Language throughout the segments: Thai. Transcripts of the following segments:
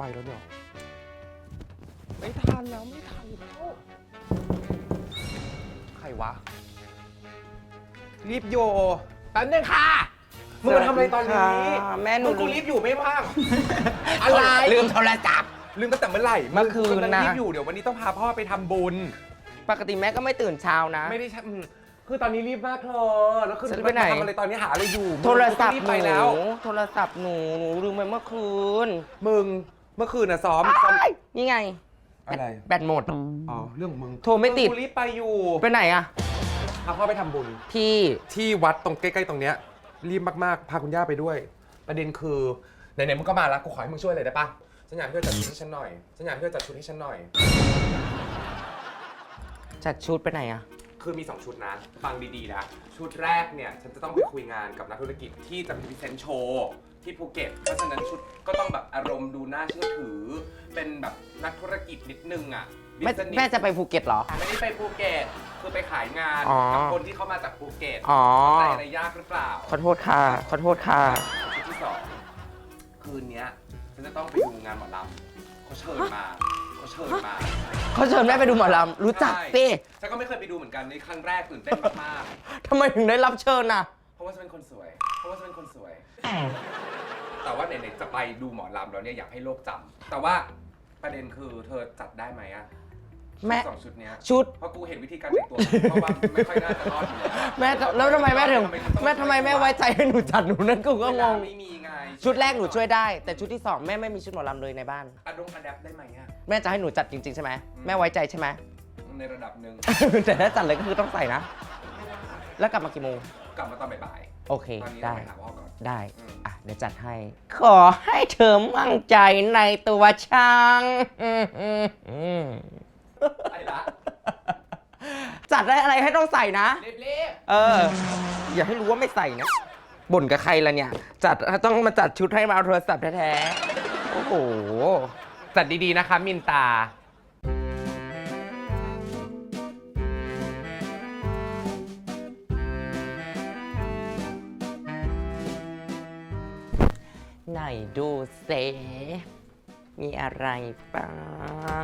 ไปแล้วเนี่ยไม่ทันแล้วไม่ทันแล้วใครวะ รีบโยแป๊บนึงค่ะ มึงมาทำอะไรตอนนี้สวัสดีค่ะแม่หนู งกูรีบอยู่ไม่ว่างอะไรลืมโทรศัพท์ ลืมตั้งแต่เมื่อไหร่เมื่อคืนกำลังนะรีบอยู่เดี๋ยววันนี้ต้องพาพ่อไปทำบุญ ปกติแม่ก็ไม่ตื่นเช้านะ ไม่ได้ใช่อืมคือตอนนี้รีบมากเธอแล้วคือฉันไปไหนทำอะไรตอนนี้หาอะไรอยู่โทรศัพท์รีบหไปนูแล้ว โทรศัพท์หนู หนูลืมไปเมื่อคืน มึงเมื่อคืนน่ะซ้อมซ้อมนี่ไง อะไร แบตหมด อ๋อ เรื่องของมึงโทรไม่ติด กูรีบไปอยู่ไปไหนอะพาพ่อไปทำบุญที่ที่วัดตรงใกล้ๆตรงเนี้ยรีบมากๆ พาคุณย่าไปด้วย ประเด็นคือ ไหนๆมึงก็มาแล้วกูขอให้มึงช่วยเลยได้ปะฉันอยากให้เธอจัดชุดให้ฉันหน่อยฉันอยากให้เธอจัดชุดให้ฉันหน่อย จัดชุดไปไหนอะ คือมี 2 ชุดนะ ฟังดีๆนะ ชุดแรกเนี่ย ฉันจะต้องไปคุยงานกับนักธุรกิจที่จะมีพรีเซนต์โชว์ที่ภูเก็ต เพราะฉะนั้นชุดก็ต้องแบบอารมณ์ดูน่าเชื่อถือ เป็นแบบนักธุรกิจนิดนึงอะ แม่ business แม่จะไปภูเก็ตเหรอ ไม่ได้ไปภูเก็ต คือไปขายงานอ๋อ กับคนที่เขามาจากภูเก็ตอ๋อเข้าใจอะไรยากหรือเปล่า ขอโทษค่ะ ขอโทษค่ะ ชุดที่สองคืนเนี้ยฉันจะต้องไปดูงานหมอลำเขาเชิญมาเขาเชิญมา เขาเชิญแม่ไปดูหมอลำรู้จักสิฉันก็ไม่เคยไปดูเหมือนกันในครั้งแรกตื่นเต้นมากๆทำไมถึงได้รับเชิญน่ะเพราะว่าฉันเป็นคนสวย เพราะว่าฉันเป็นคนสวย แต่ว่าไหนๆจะไปดูหมอลำแล้วเนี่ยอยากให้โลกจำแต่ว่าประเด็นคือเธอจัดได้ไหมอะ แม่ชุดสองชุดเนี้ยชุด เพราะกูเห็นวิธีการแต่งตัวเพราะว่าไม่ค่อยน่าจะรอดอยู่แล้วแม่แล้วทำไมแม่ถึงแม่ทำไมแม่ไว้ใจให้หนูจัดหนูนั่นกูก็เวงลางไม่มีไงชุดแรกหนูช่วยได้ แต่ชุดที่สองแม่ไม่มีชุดหมอลำเลยในบ้าน อะดงอะแดปได้ไหมอะแม่จะให้หนูจัดจริงๆใช่ไหมแม่ไว้ใจใช่ไหม ในระดับหนึ่ง แต่ถ้าจัดเลยก็คือต้องใส่นะ แล้วกลับมากี่โมงกลับมาตอนบ่ายโอเคๆตอนนี้ได้เราไปหาพ่อก่อน ได้ อืม อะ เดี๋ยวจัดให้ ขอให้เธอมั่นใจในตัวช่างอืมอืมอืม ไอ้ละจัดได้อะไรให้ต้องใส่นะรีบเออ อย่าให้รู้ว่าไม่ใส่นะบ่นกับใครละเนี่ย จัดต้องมาจัดชุดให้มาเอาโทรศัพท์แท้ๆ โอ้โหๆจัดดีๆนะคะ มินตา ไหนดูเซมีอะไรบ้า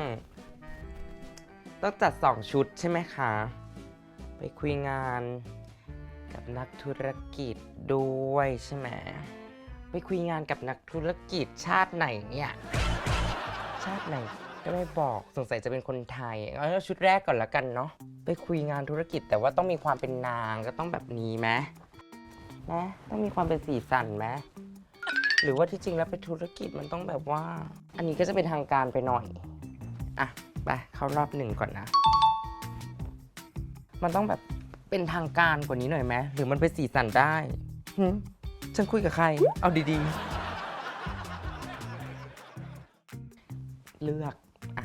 ง ต้องจัดสองชุดใช่ไหมคะ ไปคุยงานกับนักธุรกิจด้วยใช่ไหมไปคุยงานกับนักธุรกิจชาติไหนเนี่ย ชาติไหนก็ไม่บอกสงสัยจะเป็นคนไทยเอาชุดแรกก่อนละกันเนาะไปคุยงานธุรกิจแต่ว่าต้องมีความเป็นนางก็ต้องแบบนี้ไหมนะต้องมีความเป็นสีสันไหมหรือว่าที่จริงแล้วเป็นธุรกิจมันต้องแบบว่า อันนี้ก็จะเป็นทางการไปหน่อยอะ ไปเข้ารอบหนึ่งก่อนนะ มันต้องแบบเป็นทางการกว่านี้หน่อยไหมหรือมันเป็นสีสันได้หึฉันคุยกับใคร เอาดีๆ เลือกอะ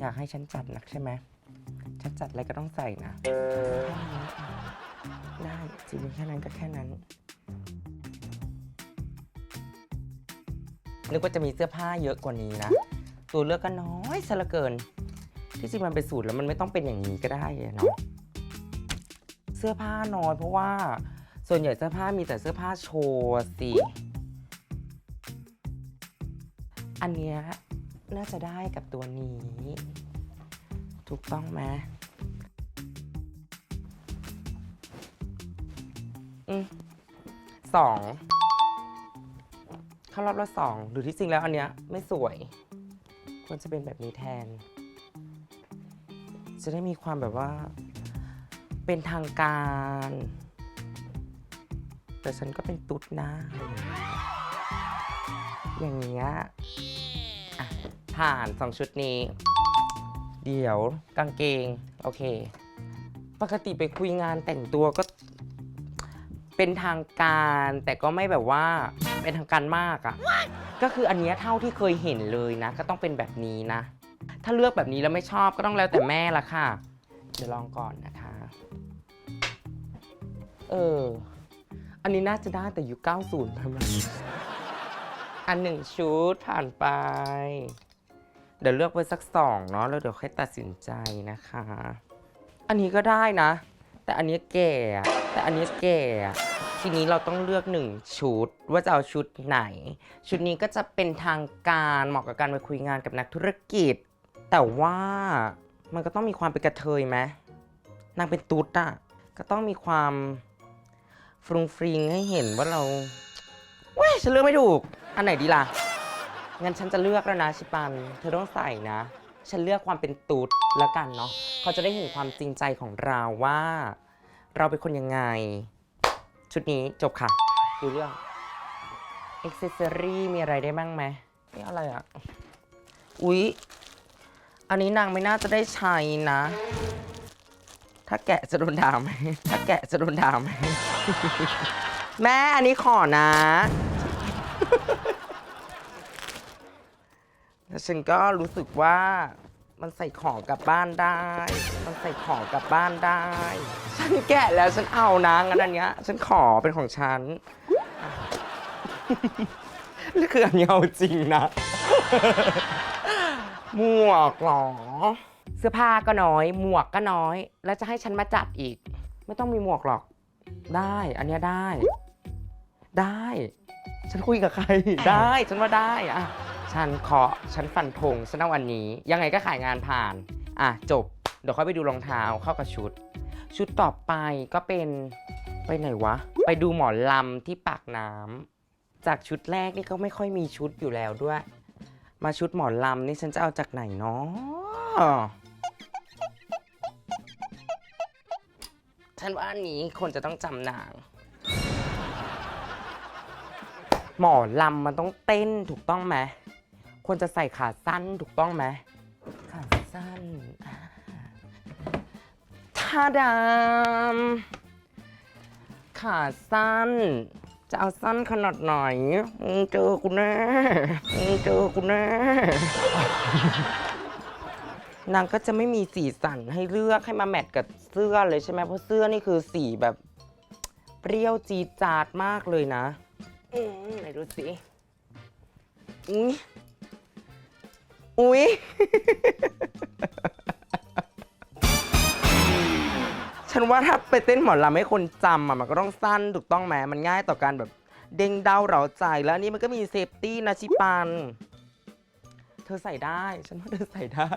อยากให้ฉันจัดนักใช่ไหมฉันจัดอะไรก็ต้องใส่นะแค่นี้อะได้จริงๆแค่นั้นก็แค่นั้นนึกว่าจะมีเสื้อผ้าเยอะกว่านี้นะ ตัวเลือกก็น้อยซะเหลือเกิน ที่จริงมันเป็นสูตรแล้วมันไม่ต้องเป็นอย่างนี้ก็ได้เนาะเสื้อผ้าน้อยเพราะว่าส่วนใหญ่เสื้อผ้ามีแต่เสื้อผ้าโชว์สิอันเนี้ยน่าจะได้กับตัวนี้ ถูกต้องไหมอืมสองเข้ารอบละสองหรือที่จริงแล้วอันเนี้ยไม่สวย ควรจะเป็นแบบนี้แทน จะได้มีความแบบว่าเป็นทางการ แต่ฉันก็เป็นตุ๊ดนะ อย่างเงี้ยอะผ่านสองชุดนี้ เดี๋ยวกางเกง โอเค ปกติไปคุยงานแต่งตัวก็เป็นทางการแต่ก็ไม่แบบว่าเป็นทางการมากอะ่ะ ก็คืออันเนี้ยเท่าที่เคยเห็นเลยนะ ก็ต้องเป็นแบบนี้นะ ถ้าเลือกแบบนี้แล้วไม่ชอบก็ต้องแล้วแต่แม่ละค่ะ เดี๋ยวลองก่อนนะคะ เออ อันนี้น่าจะได้แต่ยุค90ทำไมอันหนึ่งชุดผ่านไป เดี๋ยวเลือกไว้สักสองเนาะแล้วเดี๋ยวค่อยตัดสินใจนะคะ อันนี้ก็ได้นะ แต่อันนี้แก่ แต่อันนี้แก่ทีนี้เราต้องเลือกหนึ่งชุดว่าจะเอาชุดไหน ชุดนี้ก็จะเป็นทางการเหมาะกับการไปคุยงานกับนักธุรกิจ แต่ว่ามันก็ต้องมีความเป็นกระเทยไหมนางเป็นตุ๊ดอะก็ต้องมีความฟรุงฟริงให้เห็นว่าเราเว้ยฉันเลือกไม่ถูก อันไหนดีล่ะ งั้นฉันจะเลือกแล้วนะชิปัน เธอต้องใส่นะ ฉันเลือกความเป็นตุ๊ดแล้วกันเนาะ เขาจะได้เห็นความจริงใจของเราว่า เราเป็นคนยังไง ชุดนี้จบค่ะดูเรื่องอ c เซ s ซอรี่มีอะไรได้บ้างไหมนี่อะไรอะ อุ๊ย อันนี้นางไม่น่าจะได้ใช้นะ ถ้าแกะจะโดนด่าไหมถ้าแกะจะโดนด่าไหม แม่อันนี้ขอนะแล้วฉันก็รู้สึกว่ามันใส่ของกลับบ้านได้ มันใส่ของกลับบ้านได้ ฉันแกะแล้วฉันเอานะงั้นอันเนี้ย ฉันขอเป็นของฉันนี่คืออันนี้เอาจริงนะ หมวกเหรอ เสื้อผ้าก็น้อย หมวกก็น้อย แล้วจะให้ฉันมาจัดอีก ไม่ต้องมีหมวกหรอก ได้ อันเนี้ยได้ ได้ ฉันคุยกับใคร ได้ ฉันว่าได้อะฉันเคาะฉันฟันธงฉันเอาวันนี้ ยังไงก็ขายงานผ่าน อะ จบ เดี๋ยวค่อยไปดูรองเท้าเข้ากับชุด ชุดต่อไปก็เป็นไปไหนวะ ไปดูหมอลำที่ปากน้ำจากชุดแรกนี่ก็ไม่ค่อยมีชุดอยู่แล้วด้วย มาชุดหมอลำนี่ฉันจะเอาจากไหนเนาะฉันว่าอันนี้คนจะต้องจำนาง หมอลำมันต้องเต้นถูกต้องไหมควรจะใส่ขาสั้นถูกต้องไหมขาสั้นอ่าท่าดำขาสั้น จะเอาสั้นขนาดไหนมึงเจอกูแน่มึงเจอกูแน่ นางก็จะไม่มีสีสันให้เลือกให้มาแมทกับเสื้อเลยใช่ไหมเพราะเสื้อนี่คือสีแบบเปรี้ยวจีดจาดมากเลยนะ อืมไหนดูสิ อุ้ยอุ้ย ฉันว่าถ้าไปเต้นหมอลำให้คนจำอะมันก็ต้องสั้นถูกต้องไหมมันง่ายต่อการแบบเด้งเดาเราใจแล้วอันนี้มันก็มีเซฟตี้นะชิปัน เธอใส่ได้ ฉันว่าเธอใส่ได้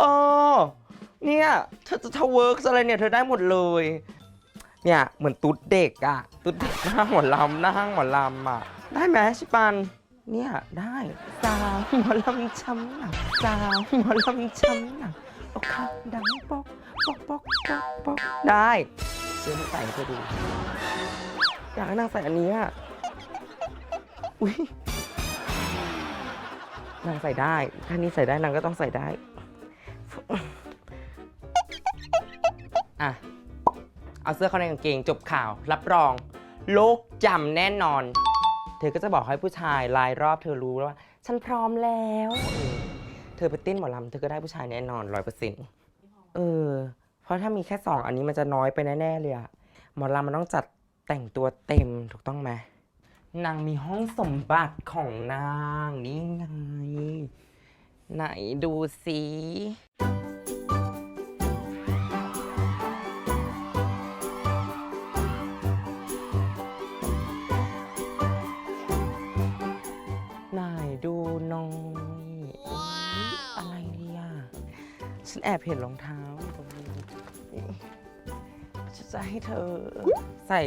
เออเนี่ยเธอจะทเวิร์กอะไรเนี่ย เธอได้หมดเลย เนี่ยเหมือนตุ๊ดเด็กอะตุ๊ดเด็กหน้าหมอลำหน้าห้างหมอลำอะได้ไหมชิปัน เนี่ยได้สาวหมอลำช้ำหนักสาวหมอลำช้ำหนักโอ้ค่ะดังปอกปอกปอกปอกปอกได้เสื้อมาใส่ให้เธอดูอยากให้นางใส่อันนี้อะอุ้ยนางใส่ได้ถ้านี้ใส่ได้นางก็ต้องใส่ได้ อะ เอาเสื้อเข้าในกางเกงจบข่าว รับรอง โลกจำแน่นอน เธอก็จะบอกให้ผู้ชายรายรอบเธอรู้แล้วว่า ฉันพร้อมแล้ว เธอไปเต้นหมอลำเธอก็ได้ผู้ชายแน่นอนร้อยเปอร์เซ็นต์เออ เพราะถ้ามีแค่สองอันนี้มันจะน้อยไปแน่ๆเลยอะหมอลำมันต้องจัดแต่งตัวเต็มถูกต้องไหมนางมีห้องสมบัติของนางนี่ไง ไหนดูสิ อบเห็นรองเท้าตรงนี้ฉันจะให้เธอใส่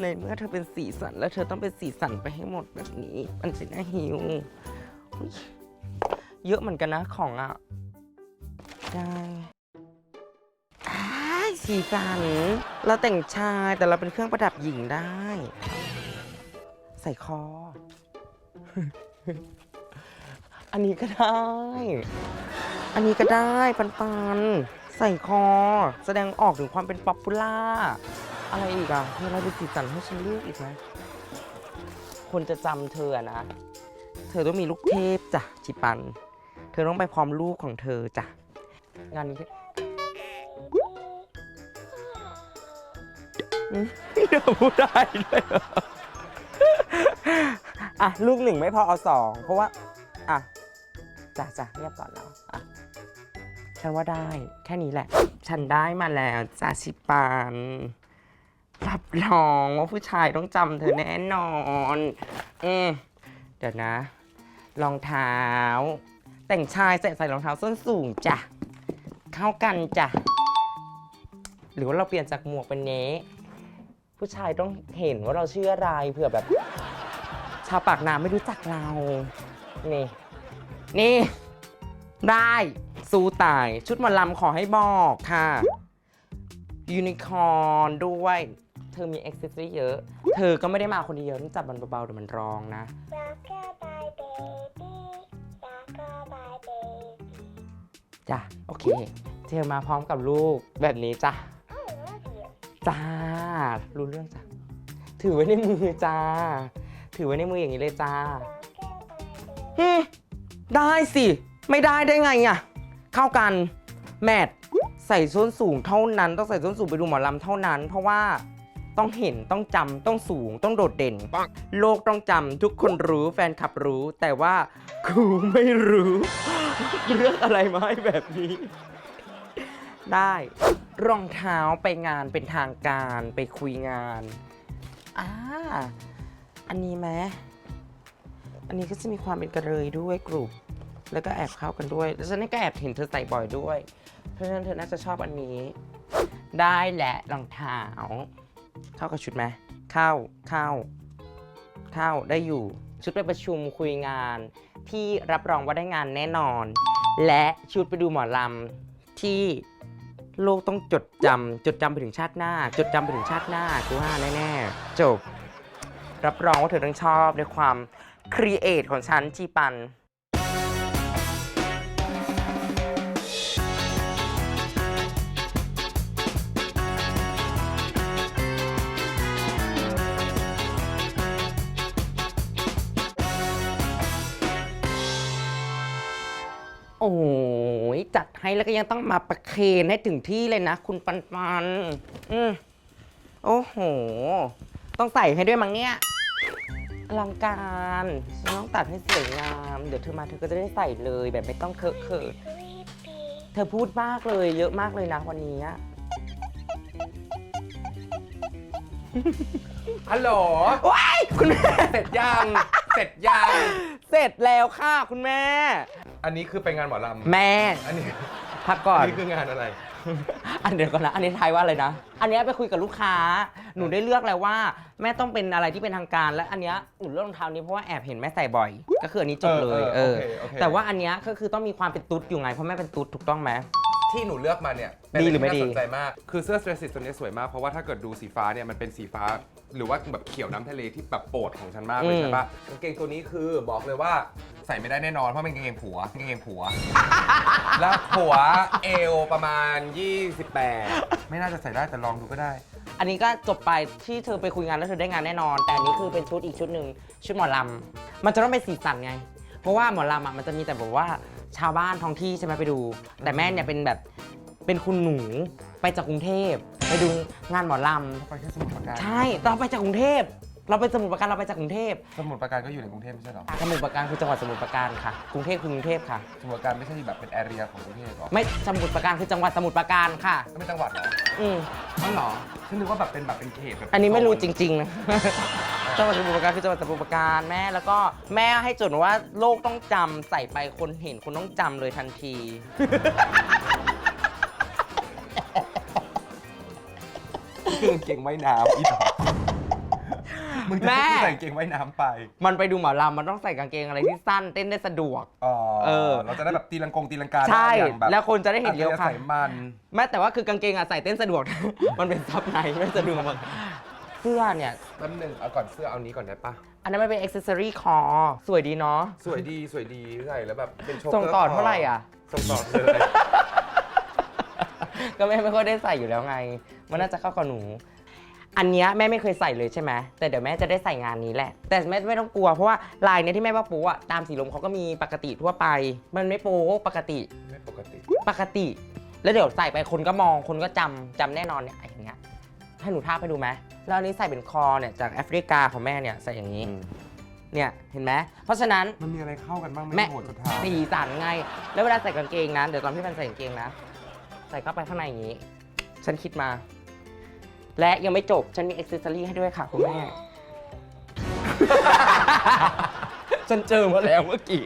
ในเมื่อเธอเป็นสีสัน แล้วเธอต้องเป็นสีสันไปให้หมดแบบนี้ มันจะน่าหิว เยอะเหมือนกันนะของอะ ได้สีสัน เราแต่งชายแต่เราเป็นเครื่องประดับหญิงได้ ใส่คอ อันนี้ก็ได้ อันนี้ก็ได้ปันปันใส่คอ แสดงออกถึงความเป็นป๊อปปูล่า อะไรอีกอะมีอะไรเป็นสีสันให้ฉันเลือกอีกไหมคนจะจำเธออะนะ เธอต้องมีลูกเทพจ้ะชิปัน เธอต้องไปพร้อมลูกของเธอจ้ะงานนี้อืมเดี๋ยวพูดได้ด้วยเหรออะ ลูกหนึ่งไม่พอเอาสองเพราะว่า อะจ้ะจ้ะเงียบก่อนแล้วอะ ฉันว่าได้แค่นี้แหละ ฉันได้มาแล้วจ่าชิปานรับรองว่าผู้ชายต้องจำเธอแน่นอน อืมเดี๋ยวนะ รองเท้า แต่งชายใส่ใส่รองเท้าส้นสูงจ้ะ เข้ากันจ้ะ หรือว่าเราเปลี่ยนจากหมวกเป็นเน้ผู้ชายต้องเห็นว่าเราชื่ออะไรเผื่อแบบ ชาวปากน้ำไม่รู้จักเรา นี่ นี่ ได้ สู้ตาย ชุดหมอลำขอให้บอกค่ะ ยูนิคอร์นด้วย เธอมีอ็อกเซสซอรี่เยอะ เธอก็ไม่ได้มาคนเดียวต้องจับมันเบาๆเดี๋ยวมันร้องนะ Rockabye baby, rockabye baby. จ้ะ โอเค เธอมาพร้อมกับลูกแบบนี้จ้ะ I love you. จ้า รู้เรื่องจ้ะ ถือไว้ในมือจ้า ถือไว้ในมืออย่างนี้เลยจ้า Rockabye baby. ฮึได้สิ ไม่ได้ได้ไงอะ เข้ากันแมทใส่ส้นสูงเท่านั้น ต้องใส่ส้นสูงไปดูหมอลำเท่านั้น เพราะว่าต้องเห็นต้องจำต้องสูงต้องโดดเด่น โลกต้องจำทุกคนรู้แฟนคลับรู้ แต่ว่ากูไม่รู้ เรื่องอะไรมาให้แบบนี้ ได้รองเท้าไปงานเป็นทางการไปคุยงานอ่าอันนี้ไหมอันนี้ก็จะมีความเป็นกระเทยด้วยกลุ่ม แล้วก็แอบเข้ากันด้วยแล้วฉันก็แอบเห็นเธอใส่บ่อยด้วย เพราะฉะนั้นเธอน่าจะชอบอันนี้ ได้แหละรองเท้าเข้ากับชุดไหมเข้าเข้าเข้าได้อยู่ ชุดไปประชุมคุยงาน ที่รับรองว่าได้งานแน่นอน และชุดไปดูหมอลำที่โลกต้องจดจำจดจำไปถึงชาติหน้า จดจำไปถึงชาติหน้ากูว่าแน่ๆจบ รับรองว่าเธอต้องชอบในความครีเอทของฉันจีปัน อ้ยจัดให้แล้วก็ยังต้องมาประเคนให้ถึงที่เลยนะ คุณปันปันอืมโอ้โห ต้องใส่ให้ด้วยมั้งเนี่ยอลังการฉันต้องตัดให้สวยงาม เดี๋ยวเธอมาเธอก็จะได้ใส่เลยแบบไม่ต้องเคอะเขิน Creepy. เธอพูดมากเลย เยอะมากเลยนะวันนี้อะฮัลโหลว้ายคุณแม่ เสร็จยัง เสร็จยัง เสร็จแล้วค่ะคุณแม่ อันนี้คือไปงานหมอลำแม่อันนี้พักก่อน อันนี้คืองานอะไร อันเดียวก่อนนะ อันนี้ทายว่าอะไรนะ อันเนี้ยไปคุยกับลูกค้า หนูได้เลือกแล้วว่า แม่ต้องเป็นอะไรที่เป็นทางการ และอันเนี้ยหนูเลือกรองเท้านี้เพราะว่าแอบเห็นแม่ใส่บ่อย ก็คืออันนี้จบเลย เอเอออ เออโอเคโอเค แต่ว่าอันเนี้ยก็คือต้องมีความเป็นตุ๊ดอยู่ไง เพราะแม่เป็นตุ๊ดถูกต้องไหม ที่หนูเลือกมาเนี่ยเป็นดีหรือไม่ดี ที่น่าสนใจมาก คือเสื้อ stretches ตัวนี้สวยมาก เพราะว่าถ้าเกิดดูสีฟ้าเนี่ยมันเป็นสีฟ้า หรือว่าแบบเขียวน้ำทะเลที่แบบโปรดของฉันมากเลยใช่ปะกางเกงตัวนี้คือบอกเลยว่า ใส่ไม่ได้แน่นอนเพราะเป็นกางเกงผัวกางเกงผัว แล้วผัวเอวประมาณ 28 ไม่น่าจะใส่ได้แต่ลองดูก็ได้ อันนี้ก็จบไปที่เธอไปคุยงานแล้วเธอได้งานแน่นอน แต่อันนี้คือเป็นชุดอีกชุดหนึ่งชุดหมอลำมันจะต้องเป็นสีสันไง เพราะว่าหมอลำอะมันจะมีแต่แบบว่าชาวบ้านท้องที่ใช่ไหมไปดู แต่แม่เนี่ยเป็นแบบเป็นคุณหนูไปจากกรุงเทพไปดูงานหมอลไปแค่สมุทรปราการำใช่เราไปจากกรุงเทพ เราไปสมุทรปราการเราไปจากกรุงเทพสมุทรปราการก็อยู่ในกรุงเทพไม่ใช่เหรอสมุทรปราการคือจังหวัดสมุทรปราการค่ะ กรุงเทพคือกรุงเทพค่ะ สมุทรปราการไม่ใช่แบบเป็นแอเรียของกรุงเทพหรอไม่สมุทรปราการคือจังหวัดสมุทรปราการค่ะก็ไม่จังหวัดเหรออืมไม่หรอฉันนึกว่าแบบเป็นแบบเป็นเขตแบบอันนี้ไม่รู้จริงๆนะ จังหวัดสมุทรปราการคือจังหวัดสมุทรปราการแม่แล้วก็แม่ให้จดว่าโลกต้องจำใส่ไปคนเห็นคนต้องจำเลยทันทีคือกางเกงว่ายน้ำอีดอก มึงจะแม่ ให้กูใส่กางเกงว่ายน้ำไป มันไปดูหมอลำมันต้องใส่กางเกงอะไรที่สั้นเต้นได้สะดวก อ๋อ เออ เราจะได้แบบตีลังกงตีลังกาใช่ได้อย่างบบแล้วคนจะได้เห็นเรียวค่ะใส่มัน แม้แต่ว่าคือกางเกงอะใส่เต้นสะดวก มันเป็นซับในไม่สะดวกเสื้อเนี่ย แป๊บหนึงเอาก่อนเสื้อเอานี้ก่อนได้ปะอันนั้นมันเป็นอ็อกเซอรี่คอสวยดีเนาะ สวยดีสวยดีใส่แล้วแบบเป็นโชว์ส่งต่อเท่าไหร่อะ ส่งต่อเลย ก็แม่ไม่ค่อยได้ใส่อยู่แล้วไง มันน่าจะเข้ากับหนู อันเนี้ยแม่ไม่เคยใส่เลยใช่ไหมแต่เดี๋ยวแม่จะได้ใส่งานนี้แหละ แต่แม่ไม่ต้องกลัวเพราะว่าลายเนี้ยที่แม่ว่าปูอะตามสีลมเขาก็มีปกติทั่วไป มันไม่โป๊ปกติไม่ปกติ ปกติ แล้วเดี๋ยวใส่ไปคนก็มองคนก็จำจำแน่นอนเนี่ยไอ้อย่างเงี้ยให้หนูทาบให้ดูไหมแล้วอันนี้ใส่เป็นคอเนี่ยจากแอฟริกาของแม่เนี่ยใส่อย่างนี้เนี่ยเห็นไหมเพราะฉะนั้น มันมีอะไรเข้ากันบ้างไหมแม่ โหดสุดท้ายสีสันไง แล้วเวลาใส่กางเกงนะ เดี๋ยวตอนพี่มันใส่กางเกงนะ ใส่เข้าไปข้างในอย่างนี้ ฉันคิดมา และยังไม่จบ ฉันมีอ็อกเซอรี่ให้ด้วยค่ะคุณแม่ ฉันเจอมาแล้วเมื่อกี้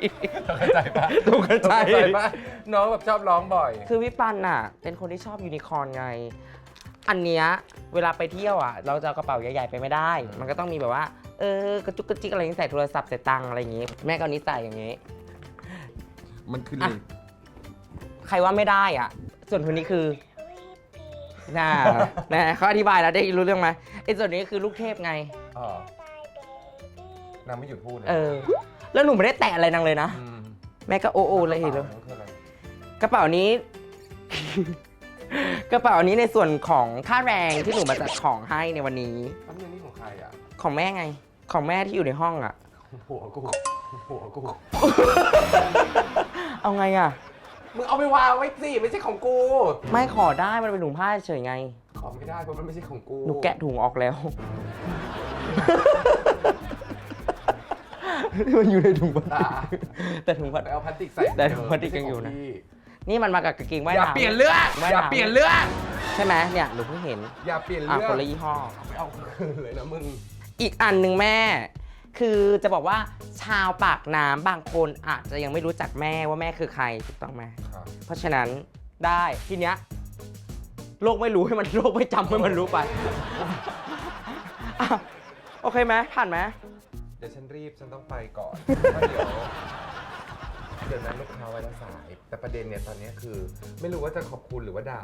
เข้าใจปะถูกเข้าใจปะน้องแบบชอบร้องบ่อย คือพี่ปันน่ะ เป็นคนที่ชอบยูนิคอร์นไง อันเนี้ยเวลาไปเที่ยวอะ เราจะเอากระเป๋าใหญ่ๆไปไม่ได้ มันก็ต้องมีแบบว่า เออกระจุกกระจิกอะไรอย่างงี้ใส่โทรศัพท์ใส่ตังค์อะไรอย่างงี้ แม่ก็เอานี้ใส่อย่างงี้ มันคืออะใครว่าไม่ได้อะ ส่วนคนนี้คือวีปี น่านะเขาอธิบายแล้วได้รู้เรื่องไหมไอ้ส่วนนี้คือลูกเทพไง อ๋อบายเบบี้นางไม่หยุดพูดเลยเออ แล้วหนูไม่ได้แตะอะไรนางเลยนะ มแม่ก็โอโอเลยเห็นเลยนั่นคืออะไรกระเป๋านี้ กระเป๋านี้ในส่วนของค่าแรงที่หนูมาจัดของให้ในวันนี้ อันนี้ของใครอะของแม่ไง ของแม่ที่อยู่ในห้องอะหัวกูหัวกูเอาไงอะ มึงเอาไปวางไว้สิไม่ใช่ของกู ไม่ขอได้มันเป็นถุงผ้าเฉยไง ขอไม่ได้เพราะมันไม่ใช่ของกูหนูแกะถุงออกแล้ว มันอยู่ในถุงพลาสติกแต่ถุงพลาสไปติก เอาพลาสติกใส่แต่พลาสติกยังอยู่นะไม่ใช่ขพี่นี่มันมากับกางเกงว่ายอย่าน้ำ เปลี่ยนเรื่องว่ายอย่าน้ำเปลี่ยนเรื่องใช่ไหมเนี่ยหนูเพิ่งเห็นอย่าเปลี่ยนอะเรื่องคนละยี่ห้อ เอาไปเอาคืนเลยนะมึง อีกอันหนึ่งแม่ คือจะบอกว่าชาวปากน้ำบางคนอาจจะยังไม่รู้จักแม่ว่าแม่คือใครถูกต้องไหมครับเพราะฉะนั้นได้ทีเนี้ยโลกไม่รู้ให้มันโลกไม่จำให้มันรู้ไปอะโอเคไหมผ่านไหม เดี๋ยวฉันรีบฉันต้องไปก่อนเพราะเดี๋ยวเดี๋ยวนั้นลูกค้าไว้ละสาย แต่ประเด็นเนี่ยตอนนี้คือ ไม่รู้ว่าจะขอบคุณหรือว่าด่า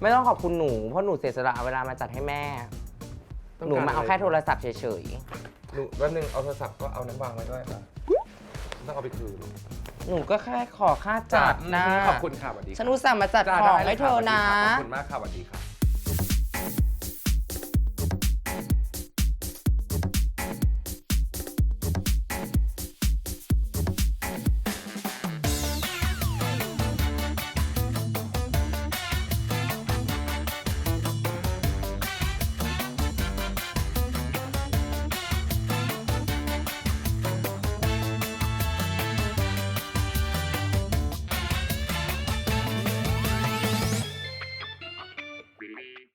ไม่ต้องขอบคุณหนู เพราะหนูเสียสละเวลามาจัดให้แม่ หนูมาเอาแค่โทรศัพท์เฉย หนูวันหนึ่งเอาโทรศัพท์ก็เอานั้นวางไว้ด้วยนะต้องเอาไปคืนๆหนูก็แค่ขอค่าจัดนะ ขอบคุณค่ะสวัสดีฉันอุตส่าห์มาจัดของให้เธอนะ ขอบคุณมากค่ะสวัสดีค่ะ